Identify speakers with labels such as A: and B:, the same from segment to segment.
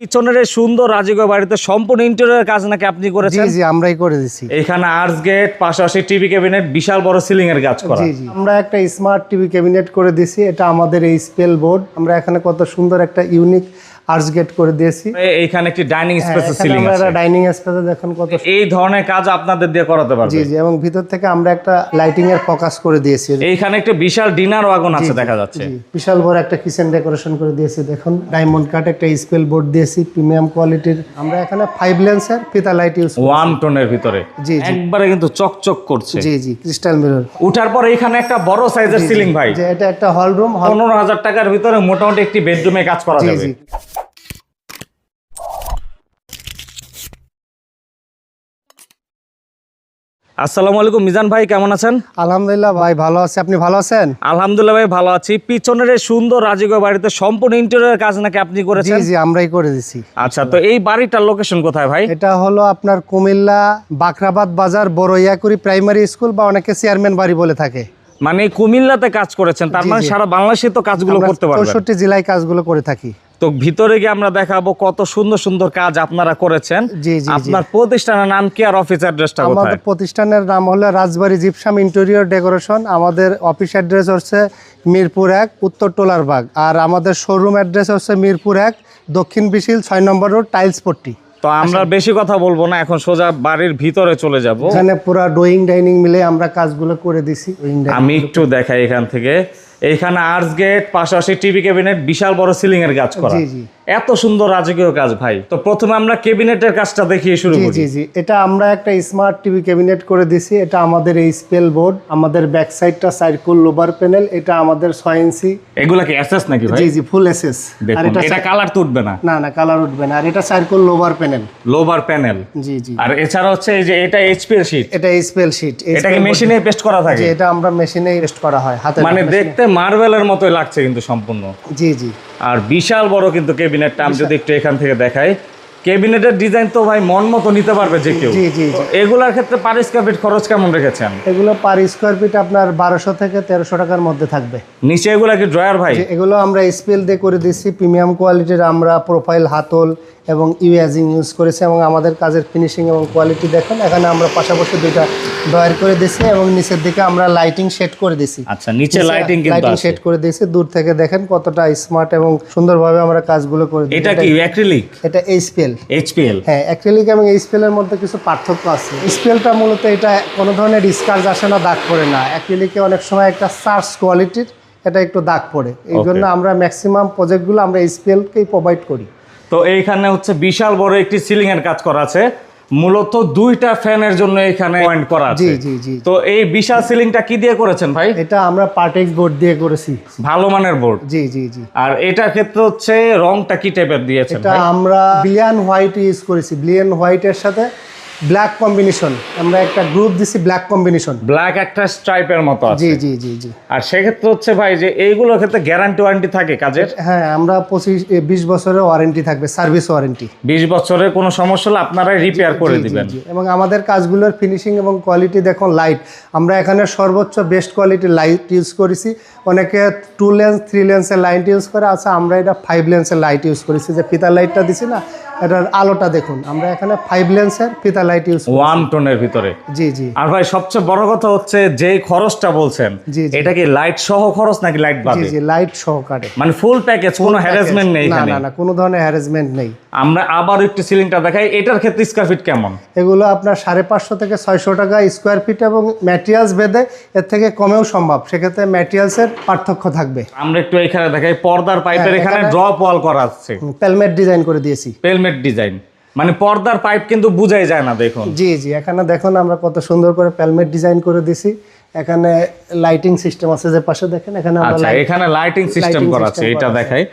A: পিছনের এই সুন্দর রাজকীয় বাড়িতে সম্পূর্ণ ইন্টেরিয়র কাজ নাকি আপনি করেছেন?
B: জি আমরাই করে দিছি।
A: এখানে আর্চ গেট পাশাপাশি টিভি ক্যাবিনেট বিশাল বড় সিলিং এর কাজ করা।
B: জি জি আমরা একটা স্মার্ট টিভি ক্যাবিনেট করে দিছি এটা আমাদের এই স্পেল বোর্ড আমরা এখানে কত সুন্দর একটা ইউনিক আর্টস গেট করে দিয়েছি।
A: এ- এইখানে একটি ডাইনিং
B: হ্যাঁ,
A: স্পেস সিলিং
B: আমরা
A: আছে।
B: ডাইনিং স্পেসে দেখুন কত
A: এই ধরনের কাজ আপনাদের দিয়ে করাতে পারবে।
B: জি জি এবং ভিতর থেকে আমরা একটা লাইটিং এর ফোকাস করে দিয়েছি।
A: এইখানে একটা বিশাল ডিনার ওয়াগন আছে দেখা যাচ্ছে।
B: বিশাল বড় একটা কিচেন ডেকোরেশন করে দিয়েছি দেখুন। ডায়মন্ড কাট একটা স্পেল বোর্ড দিয়েছি প্রিমিয়াম কোয়ালিটির আমরা এখানে ফাইভ লেন্সের ফিতা লাইট ইউজ
A: ওয়ান টোনের ভিতরে।
B: জি, জি।
A: একবারে কিন্তু চকচক করছে।
B: জি জি ক্রিস্টাল মিরর
A: উঠার পর এখানে একটা বড় সাইজের সিলিং ভাই।
B: যে এটা একটা হল রুম
A: পনেরো হাজার টাকার ভিতরে মোটামুটি একটি বেডরুমে কাজ করা
B: জি
A: যাবে। আসসালামু আলাইকুম মিজান ভাই কেমন আছেন?
B: আলহামদুলিল্লাহ ভাই ভালো আছে। আপনি ভালো আছেন?
A: আলহামদুলিল্লাহ ভাই ভালো আছি। পিছনের এই সুন্দর রাজকীয় বাড়িতে সম্পূর্ণ ইন্টেরিয়র কাজ নাকি আপনি করেছেন?
B: জি আমরাই করে দিছি।
A: আচ্ছা তো এই বাড়িটার লোকেশন কোথায় ভাই?
B: এটা হলো আপনার কুমিল্লা বাখরাবাদ বাজার বড় ইয়াকুড়ি প্রাইমারি স্কুল বা অনেকে চেয়ারম্যান বাড়ি বলে থাকে।
A: মানে কুমিল্লাতে কাজ করেছেন তার মানে সারা বাংলাদেশে তো কাজগুলো করতে পারবেন।
B: চৌষট্টি জেলায় কাজগুলো করে থাকি।
A: তো ভিতরে গিয়ে আমরা দেখাবো কত সুন্দর সুন্দর কাজ আপনারা করেছেন। আপনার প্রতিষ্ঠানের নাম কি আর অফিস অ্যাড্রেসটা কোথায়
B: আমাদের প্রতিষ্ঠানের নাম হলো রাজবাড়ি জিপসাম ইন্টেরিয়র ডেকোরেশন আমাদের অফিস অ্যাড্রেস হচ্ছে মিরপুর এক উত্তর টোলারবাগ। আর আমাদের শোরুম অ্যাড্রেস হচ্ছে মিরপুর এক দক্ষিণ বিশিল ছয় নম্বর রোড টাইলস পট্টি।
A: তো আমরা বেশি কথা বলব না এখন সোজা বাড়ির ভিতরে চলে যাব।
B: এখানে পুরো ডোয়িং ডাইনিং মিলে আমরা কাজগুলো করে দিছি
A: আমি একটু দেখাই এখান থেকে। এইখানে আর্টস গেট পাশাপাশি টিভি ক্যাবিনেট বিশাল বড় সিলিং এর কাজ করা। এত সুন্দর রাজকীয় কাজ ভাই। তো প্রথমে আমরা ক্যাবিনেটের কাজটা দেখিয়ে শুরু করি।
B: জি জি। এটা আমরা একটা স্মার্ট টিভি ক্যাবিনেট করে দিছি। এটা আমাদের এই স্পেল বোর্ড আমাদের ব্যাক সাইডটা সার্কুল লোবার প্যানেল এটা আমাদের ছয় ইঞ্চি
A: এগুলা কি অ্যাসেস নাকি ভাই?
B: জি জি ফুল এসএস আর এটা
A: এটা কালার তো উঠবে না।
B: না না কালার উঠবে না। আর এটা সার্কুল লোবার প্যানেল
A: লোবার প্যানেল
B: জি জি।
A: আর এছাড়া হচ্ছে এই যে এটা এইচপি এর শীট
B: এটা স্পেল শিট
A: এটা কি মেশিনে পেস্ট করা থাকে।
B: এটা আমরা মেশিনে টেস্ট করা হয় হাতে
A: মানে দেখতে মার্বেলের মতোই লাগছে কিন্তু সম্পূর্ণ।
B: জি জি।
A: আর বিশাল বড় কিন্তু কেবিনেটটা আমি যদি একটু এখান থেকে দেখাই ক্যাবিনেটের ডিজাইন তো ভাই মন মতো নিতে পারবে যে কেউ।
B: জি জি
A: এগুলার ক্ষেত্রে পার স্কোয়ার ফিট খরচ কেমন রেখেছেন?
B: এগুলো পার স্কোয়ার ফিট আপনার বারোশো থেকে তেরোশো টাকার মধ্যে থাকবে।
A: নিচে এগুলা কি ড্রয়ার ভাই?
B: এগুলো আমরা স্পেল দিয়ে করে দিচ্ছি প্রিমিয়াম কোয়ালিটির আমরা প্রোফাইল হাতল এবং ইউএজিং ইউজ করেছি এবং আমাদের কাজের ফিনিশিং এবং কোয়ালিটি দেখেন এখানে আমরা পাশাপাশি দুইটা ড্রয়ার করে দিছি এবং নিচের দিকে আমরা লাইটিং সেট করে দিছি
A: আচ্ছা নিচে লাইটিং
B: লাইটিং সেট করে দিয়েছি দূর থেকে দেখেন কতটা স্মার্ট এবং সুন্দরভাবে আমরা কাজগুলো করে
A: এটা কি অ্যাক্রিলিক
B: এটা এইচপিএল
A: এইচপিএল
B: হ্যাঁ অ্যাক্রিলিক এবং স্পেলের মধ্যে কিছু পার্থক্য আছে। স্পেলটা মূলত এটা কোনো ধরনের ডিসকার্জ আসে না দাগ পড়ে না। অ্যাক্রিলিকে অনেক সময় একটা সার্চ কোয়ালিটির এটা একটু দাগ পড়ে। এই জন্য আমরা ম্যাক্সিমাম প্রজেক্টগুলো আমরা স্পেলকেই প্রোভাইড করি।
A: তো এইখানে হচ্ছে বিশাল বড় একটি সিলিং এর কাজ করা আছে। মূলত দুইটা ফ্যানের জন্য এখানে পয়েন্ট করা আছে।
B: জি জি জি।
A: তো এই বিশাল সিলিংটা কি দিয়ে করেছেন ভাই?
B: এটা আমরা পার্টেক্স বোর্ড দিয়ে করেছি।
A: ভালো মানের বোর্ড
B: জি জি জি।
A: আর এটার ক্ষেত্রে হচ্ছে রংটা কি টাইপের দিয়েছেন
B: এটা আমরা ব্লিয়ান হোয়াইট ইউজ করেছি। ব্লিয়ান হোয়াইটের সাথে ব্ল্যাক কম্বিনেশন। আমরা একটা গ্রুপ দিছি ব্ল্যাক কম্বিনেশন।
A: ব্ল্যাক একটা স্ট্রাইপের মতো আছে।
B: জি জি জি জি।
A: আর সেক্ষেত্রে হচ্ছে ভাই যে এইগুলোর ক্ষেত্রে গ্যারান্টি ওয়ারেন্টি থাকে কাজের?
B: হ্যাঁ আমরা পঁচিশ বিশ বছরের ওয়ারেন্টি থাকবে সার্ভিস ওয়ারেন্টি
A: বিশ বছরের কোনো সমস্যা হলে আপনারাই রিপেয়ার করে দিবেন।
B: এবং আমাদের কাজগুলোর ফিনিশিং এবং কোয়ালিটি দেখুন লাইট আমরা এখানে সর্বোচ্চ বেস্ট কোয়ালিটির লাইট ইউজ করেছি। অনেকে টু লেন্স থ্রি লেন্সের লাইট ইউজ করে আচ্ছা আমরা এটা ফাইভ লেন্সের লাইট ইউজ করেছি। যে ফিতার লাইটটা দিছি না এটার আলোটা দেখুন। আমরা এখানে ফাইভ লেন্সের ফিতার লাইট ইউজ
A: ওয়ান টোনের ভিতরে।
B: জি জি।
A: আর ভাই সবচেয়ে বড় কথা হচ্ছে যে খরচটা বলছেন
B: জি, জি।
A: এটা কি লাইট সহ খরচ নাকি লাইট বাদে?
B: জি লাইট সহকারে।
A: মানে ফুল প্যাকেজ কোনো হ্যারাসমেন্ট নেই এখানে?
B: না না কোনো ধরনের হ্যারাসমেন্ট নেই।
A: আমরা আবার একটু সিলিংটা দেখাই এটার ক্ষেত্রে স্কোয়ার ফিট কেমন?
B: এগুলো আপনার সাড়ে পাঁচশো থেকে ছয়শো টাকা স্কোয়ার ফিট এবং ম্যাটেরিয়ালস বেঁধে এর থেকে কমেও সম্ভব। সেক্ষেত্রে ম্যাটেরিয়ালসের পার্থক্য থাকবে।
A: আমরা একটু এখানে দেখাই পর্দার পাইপের
B: হ্যাঁ,
A: এখানে
B: এখানে-
A: ড্রপ ওয়াল করা আছে।
B: পেলমেট ডিজাইন করে দিয়েছি।
A: Pelmet design. মানে পর্দার পাইপ কিন্তু বুঝাই যায় না দেখুন।
B: জি জি, এখানে দেখুন আমরা কত সুন্দর করে প্যালমেট ডিজাইন করে দিছি। এখানে লাইটিং সিস্টেম আছে যে পাশে দেখেন এখানে
A: আচ্ছা এখানে লাইটিং সিস্টেম করা আছে এটা দেখাই।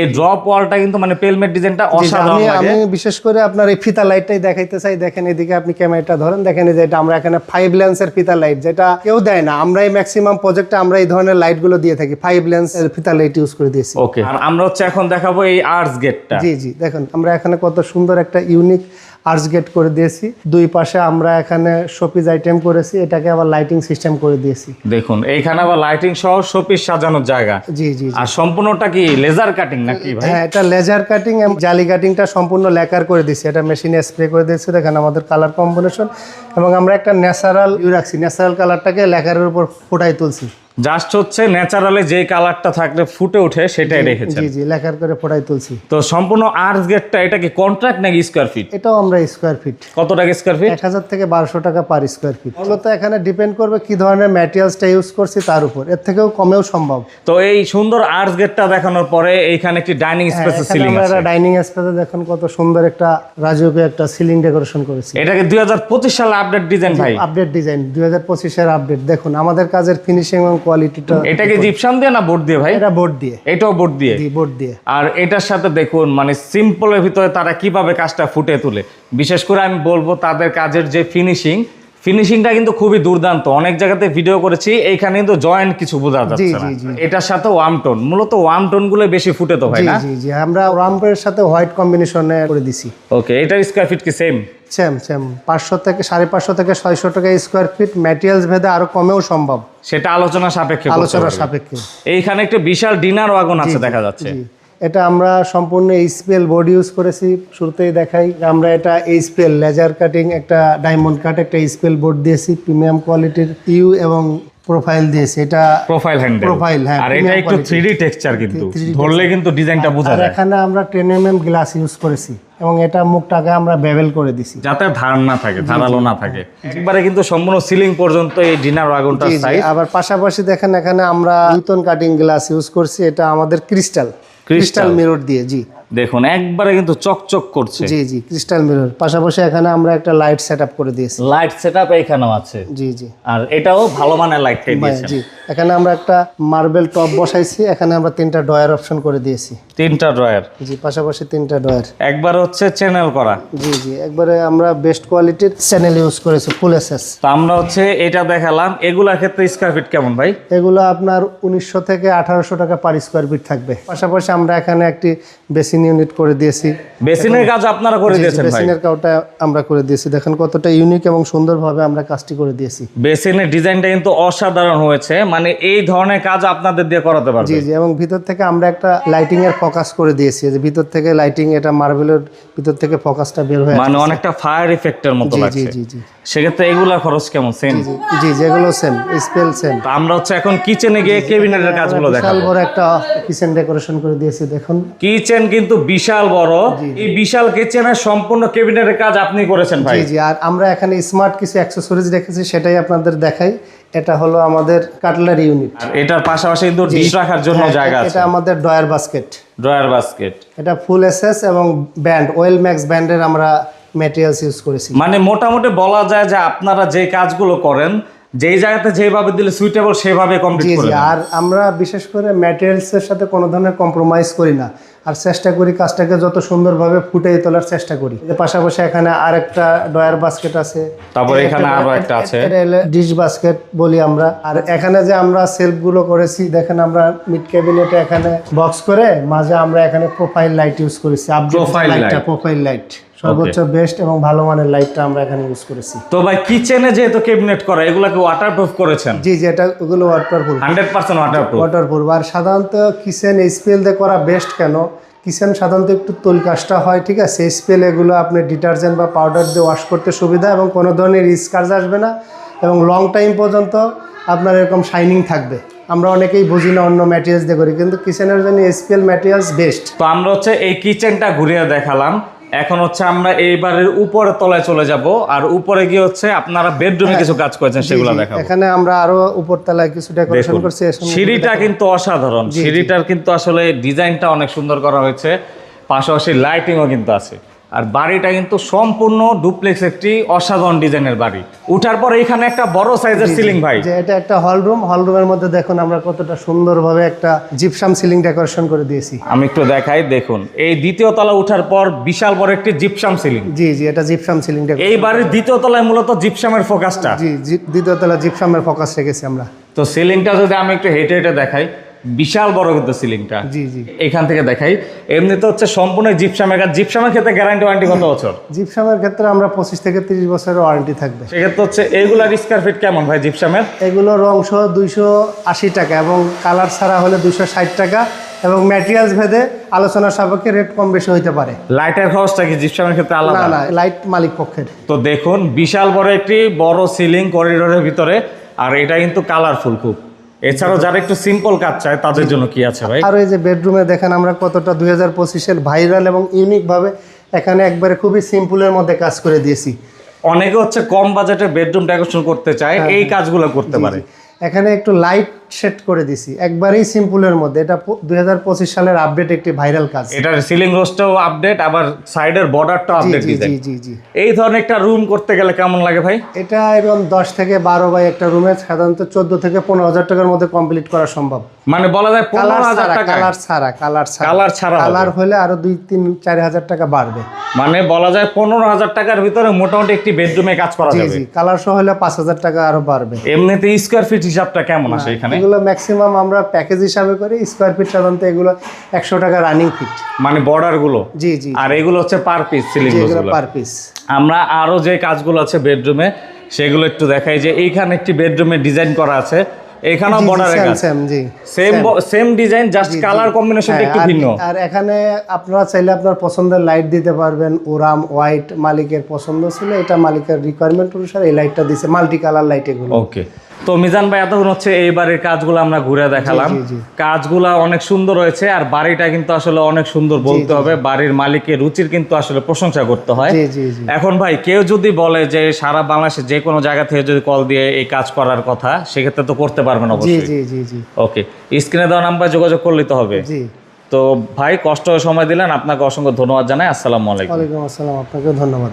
A: এই ড্রপ ওয়ালটা কিন্তু মানে পেলমেট ডিজাইনটা অসাধারণ লাগে।
B: আমি বিশেষ করে আপনার এই ফিতা লাইটটাই দেখাইতে চাই। দেখেন এদিকে আপনি ক্যামেরাটা ধরেন দেখেন এই যে এটা আমরা এখানে ফাইভ লেন্সের ফিতা লাইট যেটা কেউ দেয় না। আমরা এই ম্যাক্সিমাম প্রজেক্টে আমরা এই ধরনের লাইটগুলো দিয়ে থাকি ফাইভ লেন্সের ফিতা লাইট ইউজ করে দিয়েছি।
A: ওকে আর আমরা হচ্ছে এখন দেখাবো এই আর্টস গেটটা
B: জি জি দেখেন আমরা এখানে কত সুন্দর একটা ইউনিক আর্টস গেট করে দিয়েছি। দুই পাশে আমরা এখানে শোপিস আইটেম করেছি এটাকে আবার লাইটিং সিস্টেম করে দিয়েছি।
A: দেখুন এইখানে আবার লাইটিং সহ শোপিস সাজানোর জায়গা।
B: জি জি জি।
A: আর সম্পূর্ণটা কি লেজার কাটিং নাকি ভাই?
B: হ্যাঁ এটা লেজার কাটিং এবং জালি কাটিংটা সম্পূর্ণ লেকার করে দিয়েছি। এটা মেশিনে স্প্রে করে দিয়েছি দেখেন আমাদের কালার কম্বিনেশন। এবং আমরা একটা ন্যাচারাল ইউ রাখছি ন্যাচারাল কালারটাকে লেকারের উপর ফুটাই তুলছি।
A: জাস্ট হচ্ছে ন্যাচারালি যে কালারটা থাকলে ফুটে ওঠে সেটাই রেখেছেন।
B: জি জি লেকার করে ফুটাই তুলছি।
A: তো সম্পূর্ণ আর্টস গেটটা এটা কি কন্ট্রাক্ট নাকি স্কোয়ার ফিট
B: এটাও আমরা স্কোয়ার ফিট
A: কত টাকা স্কোয়ার ফিট
B: এক হাজার থেকে বারোশো টাকা পার স্কোয়ার ফিট মূলত এখানে ডিপেন্ড করবে কি ধরনের ম্যাটেরিয়ালসটা ইউজ করছি তার উপর। এর থেকেও কমেও সম্ভব।
A: তো এই সুন্দর আর্টস গেটটা দেখানোর পরে এইখানে একটি ডাইনিং
B: এখানে
A: সিলিং
B: আমরা
A: আছে।
B: একটা ডাইনিং স্পেসে দেখুন কত সুন্দর একটা রাজকীয় একটা সিলিং ডেকোরেশন করেছি।
A: এটাকে দুই হাজার পঁচিশ সালে আপডেট ডিজাইন ভাই।
B: আপডেট ডিজাইন দুই হাজার পঁচিশের আপডেট দেখুন আমাদের কাজের ফিনিশিং এবং কোয়ালিটিটা
A: এটাকে জিপসাম দিয়ে না বোর্ড দিয়ে ভাই?
B: এটা বোর্ড দিয়ে।
A: এটাও বোর্ড দিয়ে?
B: বোর্ড দিয়ে।
A: আর এটার সাথে দেখুন মানে সিম্পলের ভিতরে তারা কীভাবে কাজটা ফুটে তোলে। বিশেষ করে আমি বলব তাদের কাজের যে ফিনিশিং ফিনিশিংটা কিন্তু খুবই দুর্দান্ত। অনেক জায়গাতে ভিডিও করেছি এইখানে কিন্তু জয়েন্ট কিছু বোঝা যাচ্ছে না। এটার সাথে ওয়াম টোন মূলত ওয়াম টোনগুলো বেশি ফুটে তো
B: ভাই
A: না?
B: জি জি। আমরা রাম্পের সাথে হোয়াইট কম্বিনেশনে করে দিছি।
A: ওকে এটার স্কোয়ার ফিট কি সেম
B: সেম সেম। পাঁচশো থেকে সাড়ে পাঁচশো থেকে ছয়শো টাকা স্কোয়ার ফিট ম্যাটেরিয়ালস ভেদে আরও কমেও সম্ভব।
A: সেটা আলোচনা সাপেক্ষে আলোচনা
B: সাপেক্ষে।
A: এইখানে একটা বিশাল ডিনার ওয়াগন আছে দেখা যাচ্ছে।
B: এটা আমরা সম্পূর্ণ এইচপিএল বোর্ড ইউজ করেছি শুরুতেই দেখাই। আমরা এটা এইচপিএল লেজার কাটিং একটা ডায়মন্ড কাট একটা এইচপিএল বোর্ড দিয়েছি। প্রিমিয়াম কোয়ালিটির ইউ এবং প্রোফাইল দিয়েছি এটা
A: প্রোফাইল হ্যান্ডেল
B: Profile, হ্যাঁ,
A: আর এটা একটু
B: quality।
A: থ্রি ডি টেক্সচার কিন্তু। ধরলে কিন্তু ডিজাইনটা বোঝা যায়।
B: এখানে আমরা ten M M glass use করেছি এবং এটা মুখটাকে আমরা বেবেল করে দিছি।
A: যাতে ধার না থাকে ধারালো না থাকে। একবারে কিন্তু সম্পূর্ণ সিলিং পর্যন্ত এই ডিনার
B: জি,
A: সাইজ
B: আবার পাশাপাশি দেখেন এখানে আমরা নূতন কাটিং গ্লাস ইউজ করছি এটা আমাদের ক্রিস্টাল ক্রিস্টাল মিরর দিয়ে জি।
A: দেখুন একবারে কিন্তু চকচক করছে।
B: জি জি ক্রিস্টাল মিরর পাশাপাশি এখানে আমরা একটা লাইট সেট আপ করে দিয়েছি।
A: লাইট সেটআপ এখানেও আছে।
B: জি জি।
A: আর এটাও ভালো মানের
B: লাইট
A: দিয়েছি
B: জি। এখানে আমরা একটা মার্বেল টপ বসাইছি এখানে আমরা তিনটা ডয়ার অপশন করে দিয়েছি।
A: তিনটা ড্রয়ার?
B: জি পাশাপাশি তিনটা ডয়ার
A: একবার হচ্ছে চ্যানেল করা।
B: জি জি একবারে আমরা বেস্ট কোয়ালিটির চ্যানেল ইউজ করেছি ফুল এসএস।
A: তো আমরা হচ্ছে এটা দেখালাম এগুলার ক্ষেত্রে স্কোয়ার ফিট কেমন ভাই?
B: এগুলো আপনার উনিশশো থেকে আঠারোশো টাকা পার স্কোয়ার ফিট থাকবে। পাশাপাশি আমরা এখানে একটি বেসিন ইউনিট করে দিয়েছি।
A: বেসিনের কাজ আপনারা করে দিয়েছেন ভাই।
B: বেসিনের কাউটা আমরা করে দিয়েছি। দেখেন কতটা ইউনিক এবং সুন্দরভাবে আমরা কাজটি করে দিয়েছি।
A: বেসিনের ডিজাইনটা কিন্তু অসাধারণ হয়েছে মানে এই ধরনের কাজ আপনাদের দিয়ে করাতে পারবে?
B: জি জি এবং ভিতর থেকে আমরা একটা লাইটিং এর ফোকাস করে দিয়েছি। যে ভিতর থেকে লাইটিং এটা মার্বেলের ভিতর থেকে ফোকাসটা বের হয়ে
A: মানে অনেকটা ফায়ার ইফেক্টের মতো
B: জি জি জি জি।
A: সেক্ষেত্রে এগুলা খরচ কেমন? সেম
B: জি, জি যেগুলো সেম স্পেল সেম
A: আমরা হচ্ছে এখন কিচেনে গিয়ে কেবিনেটের কাজগুলো দেখাবো।
B: বিশাল বড় একটা কিচেন ডেকোরেশন করে দিয়েছি দেখুন।
A: কিচেন কিন্তু বিশাল বড়। এই বিশাল কিচেনের সম্পূর্ণ কেবিনেটের কাজ আপনি করেছেন ভাই।
B: জি জি আর আমরা এখানে স্মার্ট কিছু অ্যাক্সেসরিজ রেখেছি সেটাই আপনাদের দেখাই। এটা হলো আমাদের কাটলারি ইউনিট
A: আর এটার পাশাপাশি কিন্তু ডিশ রাখার জন্য জায়গা আছে।
B: এটা আমাদের ডয়ার বাস্কেট
A: ড্রয়ার বাস্কেট
B: এটা ফুল এসএস এবং ব্যান্ড ওয়েল ম্যাক্স ব্যান্ডের আমরা ম্যাটেরিয়ালস ইউজ করেছি।
A: মানে মোটামুটি বলা যায় যে আপনারা যে কাজগুলো করেন যেই জায়গাতে যেভাবে দিলে সুইটেবল সেভাবে কমপ্লিট করে
B: আর আমরা বিশেষ করে ম্যাটেরিয়ালসের সাথে কোনো ধরনের কম্প্রোমাইজ করি না। আর চেষ্টা করি কাজটাকে যত সুন্দরভাবে ফুটিয়ে তোলার চেষ্টা করি। পাশাপাশি এখানে আরেকটা ডয়ার বাস্কেট আছে।
A: তারপর এখানে আরও একটা আছে।
B: ডিশ বাস্কেট বলি আমরা। আর এখানে যে আমরা সেলফগুলো করেছি দেখেন আমরা মিড ক্যাবিনেটে এখানে বক্স করে মাঝে আমরা এখানে প্রোফাইল লাইট ইউজ করেছি। লাইটটা
A: light।
B: প্রোফাইল লাইট সর্বোচ্চ বেস্ট এবং ভালো মানের লাইটটা আমরা এখানে ইউজ করেছি।
A: তো ভাই কিচেনে যেহেতু ক্যাবিনেট করা এগুলাকে ওয়াটারপ্রুফ করেছেন?
B: জি জি এটা ওগুলো waterproof
A: hundred percent waterproof
B: waterproof আর সাধারণত কিচেন স্পেল দিয়ে করা বেস্ট কেন? কিচেন সাধারণত একটু তৈল কাজটা হয় ঠিক আছে? স্পেল এগুলো আপনি ডিটারজেন্ট বা পাউডার দিয়ে ওয়াশ করতে সুবিধা এবং কোনো ধরনের রিস্কার্জ আসবে না এবং লং টাইম পর্যন্ত আপনার এরকম শাইনিং থাকবে। আমরা অনেকেই বুঝি না অন্য ম্যাটেরিয়ালস দিয়ে করি কিন্তু কিচেনের জন্য স্পেল ম্যাটেরিয়ালস বেস্ট
A: তো আমরা হচ্ছে এই কিচেনটা ঘুরিয়ে দেখালাম। এখন হচ্ছে আমরা এইবারের উপরে তলায় চলে যাব আর উপরে গিয়ে হচ্ছে আপনারা বেডরুমে কিছু কাজ করেছেন সেগুলো দেখাবো।
B: এখানে আমরা আরও উপর তলায় কিছু ডেকোরেশন করছি
A: সিঁড়িটা কিন্তু অসাধারণ। সিঁড়িটার কিন্তু আসলে ডিজাইনটা অনেক সুন্দর করা হয়েছে পাশাপাশি লাইটিংও কিন্তু আছে। আর বাড়িটা কিন্তু সম্পূর্ণ ডুপ্লেক্স একটি অসাধারণ ডিজাইনের বাড়ি। উঠার পর এখানে একটা বড় সাইজের সিলিং ভাই।
B: যে এটা একটা হল রুম হল রুমের মধ্যে দেখুন আমরা কতটা সুন্দরভাবে একটা জিপসাম সিলিং ডেকোরেশন করে দিয়েছি।
A: আমি একটু দেখাই দেখুন। এই দ্বিতীয় তলা উঠার পর বিশাল বড় একটি জিপসাম সিলিং
B: জি জি এটা জিপসাম সিলিং
A: এই বাড়ির দ্বিতীয় তলায় মূলত জিপসামের ফোকাসটা
B: জি জি দ্বিতীয় তলা জিপসামের ফোকাস রেখেছি আমরা।
A: তো সিলিংটা যদি আমি একটু হেঁটে হেঁটে দেখাই বিশাল বড় কিন্তু সিলিংটা।
B: জি জি।
A: এখান থেকে দেখাই। এমনিতে হচ্ছে সম্পূর্ণ জিপসামের কাজ। জিপসামের ক্ষেত্রে গ্যারান্টি ওয়ারেন্টি কত বছর?
B: জিপসামের ক্ষেত্রে আমরা পঁচিশ থেকে তিরিশ বছরের ওয়ারেন্টি থাকবে।
A: সেক্ষেত্রে হচ্ছে এইগুলার স্কোয়ার ফিট কেমন ভাই জিপসামের?
B: এগুলো রং সহ দুইশো আশি টাকা এবং কালার ছাড়া হলে দুইশো ষাট টাকা এবং ম্যাটেরিয়ালস ভেদে আলোচনা সাপেক্ষে রেট কম বেশি হইতে পারে।
A: লাইটের খরচটা কি জিপসামের ক্ষেত্রে
B: না
A: আলাদা?
B: না লাইট মালিক পক্ষের।
A: তো দেখুন বিশাল বড় একটি বড় সিলিং করিডোরের ভিতরে আর এটা কিন্তু কালারফুল খুব। এছাড়াও যারা একটু সিম্পল কাজ চায় তাদের জন্য কি আছে ভাই?
B: আর এই যে বেডরুমে দেখেন আমরা কতটা দুই হাজার পঁচিশের ভাইরাল এবং ইউনিকভাবে এখানে একবারে খুবই সিম্পলের মধ্যে কাজ করে দিয়েছি।
A: অনেকে হচ্ছে কম বাজেটে বেডরুম ডেকোরেশন করতে চায়
B: হ্যাঁ,
A: এই কাজগুলো করতে পারে।
B: এখানে একটু লাইট সেট করে দিছি। একবারেই সিম্পলের মধ্যে। এটা দুই হাজার পঁচিশ সালের আপডেট একটি ভাইরাল কাজ।
A: এটার সিলিং রোস্টটাও আপডেট আবার সাইডের বর্ডারটাও আপডেট
B: জি জি জি
A: এই ধরনের একটা রুম করতে গেলে কেমন লাগে ভাই?
B: এটা এরকম দশ থেকে বারো বাই একটা রুমে সাধারণত চোদ্দ থেকে পনেরো হাজার টাকার মধ্যে কমপ্লিট করা সম্ভব।
A: মানে বলা যায় পনেরো
B: কালার
A: হাজার
B: ছাড়া
A: টাকা
B: কালার ছাড়া কালার ছাড়া।
A: কালার ছাড়া
B: কালার হলে আরও দুই তিন চার হাজার টাকা বাড়বে।
A: মানে বলা যায় পনেরো হাজার টাকার ভিতরে মোটামুটি একটি বেডরুমে কাজ করা যাবে।
B: জি কালার সহ হলে পাঁচ হাজার টাকা আরও বাড়বে।
A: এমনিতে স্কোয়ার ফিট হিসাবটা কেমন আসে এখানে?
B: এগুলো ম্যাক্সিমাম আমরা প্যাকেজ হিসাবে করি স্কোয়ার ফিট সাধারণত এগুলো একশো টাকা রানিং ফিট
A: মানে বর্ডারগুলো?
B: জি জি
A: আর এগুলো হচ্ছে per piece ceiling
B: per piece
A: আমরা আরও যে কাজগুলো আছে বেডরুমে সেগুলো একটু দেখাই যে এইখানে একটি বেডরুমে ডিজাইন করা আছে। এখানেও বর্ডারের
B: সেম জি
A: same same design just colour কম্বিনেশনটা
B: হ্যাঁ,
A: একটু
B: আর-
A: ভিন্ন।
B: আর এখানে আপনারা চাইলে আপনার পছন্দের লাইট দিতে পারবেন ওরাম হোয়াইট মালিকের পছন্দ ছিল এটা মালিকের রিকোয়ারমেন্ট অনুসারে এই লাইটটা দিছে মাল্টি কালার লাইট এগুলো।
A: ওকে তো মিজান ভাই এতক্ষণ হচ্ছে এই বাড়ির কাজগুলো আমরা ঘুরে দেখালাম। কাজগুলা অনেক সুন্দর হয়েছে আর বাড়িটা কিন্তু আসলে অনেক সুন্দর বলতে হবে। বাড়ির মালিকের রুচির কিন্তু আসলে প্রশংসা করতে হয়। এখন ভাই কেউ যদি বলে যে সারা বাংলাদেশে যে কোনো জায়গা থেকে যদি কল দিয়ে এই কাজ করার কথা সেক্ষেত্রে তো করতে পারবেন অবশ্যই। ওকে স্ক্রিনে দেওয়া নাম্বার যোগাযোগ করলে তো হবে। তো ভাই কষ্ট সময় দিলেন আপনাকে অসংখ্য ধন্যবাদ জানাই। আসসালামু আলাইকুম।
B: আসসালাম আপনাকে ধন্যবাদ।